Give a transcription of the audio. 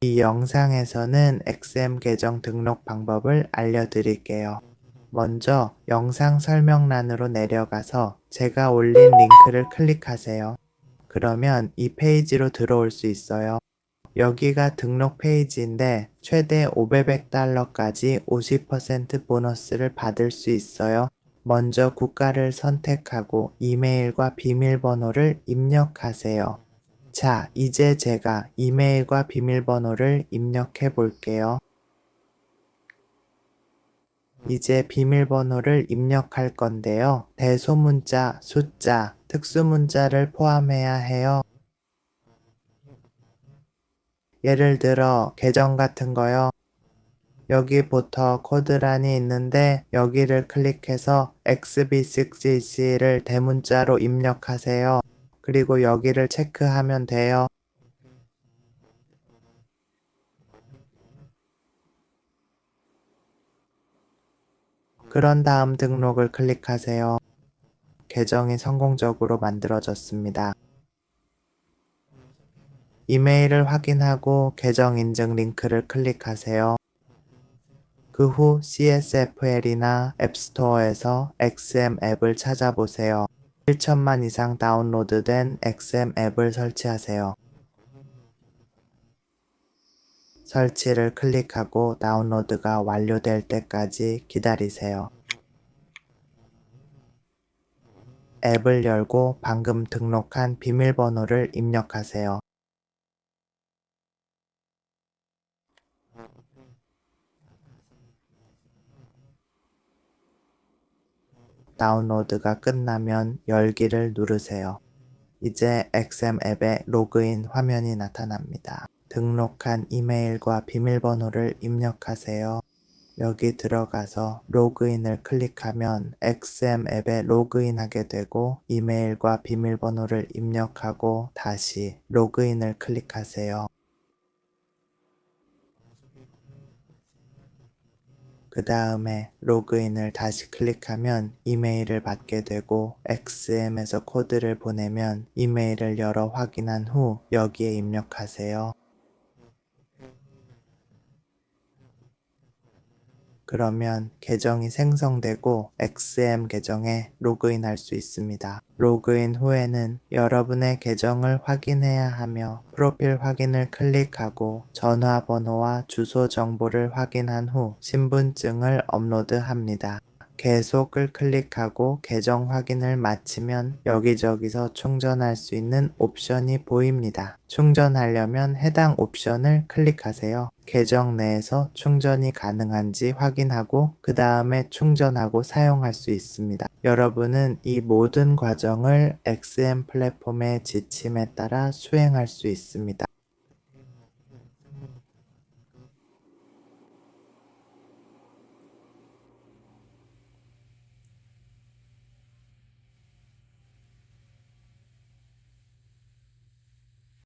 이 영상에서는 XM 계정 등록 방법을 알려드릴게요. 먼저 영상 설명란으로 내려가서 제가 올린 링크를 클릭하세요. 그러면 이 페이지로 들어올 수 있어요. 여기가 등록 페이지인데 최대 500달러까지 50% 보너스를 받을 수 있어요. 먼저 국가를 선택하고 이메일과 비밀번호를 입력하세요. 자, 이제 제가 이메일과 비밀번호를 입력해 볼게요. 이제 비밀번호를 입력할 건데요. 대소문자, 숫자, 특수문자를 포함해야 해요. 예를 들어 계정 같은 거요. 여기부터 코드란이 있는데 여기를 클릭해서 XB6CC를 대문자로 입력하세요. 그리고 여기를 체크하면 돼요. 그런 다음 등록을 클릭하세요. 계정이 성공적으로 만들어졌습니다. 이메일을 확인하고 계정 인증 링크를 클릭하세요. 그 후 CSFL이나 앱스토어에서 XM 앱을 찾아보세요. 1천만 이상 다운로드된 XM 앱을 설치하세요. 설치를 클릭하고 다운로드가 완료될 때까지 기다리세요. 앱을 열고 방금 등록한 비밀번호를 입력하세요. 다운로드가 끝나면 열기를 누르세요. 이제 XM 앱의 로그인 화면이 나타납니다. 등록한 이메일과 비밀번호를 입력하세요. 여기 들어가서 로그인을 클릭하면 XM 앱에 로그인하게 되고 이메일과 비밀번호를 입력하고 다시 로그인을 클릭하세요. 그 다음에 로그인을 다시 클릭하면 이메일을 받게 되고 XM에서 코드를 보내면 이메일을 열어 확인한 후 여기에 입력하세요. 그러면 계정이 생성되고 XM 계정에 로그인할 수 있습니다. 로그인 후에는 여러분의 계정을 확인해야 하며 프로필 확인을 클릭하고 전화번호와 주소 정보를 확인한 후 신분증을 업로드합니다. 계속을 클릭하고 계정 확인을 마치면 여기저기서 충전할 수 있는 옵션이 보입니다. 충전하려면 해당 옵션을 클릭하세요. 계정 내에서 충전이 가능한지 확인하고 그 다음에 충전하고 사용할 수 있습니다. 여러분은 이 모든 과정을 XM 플랫폼의 지침에 따라 수행할 수 있습니다.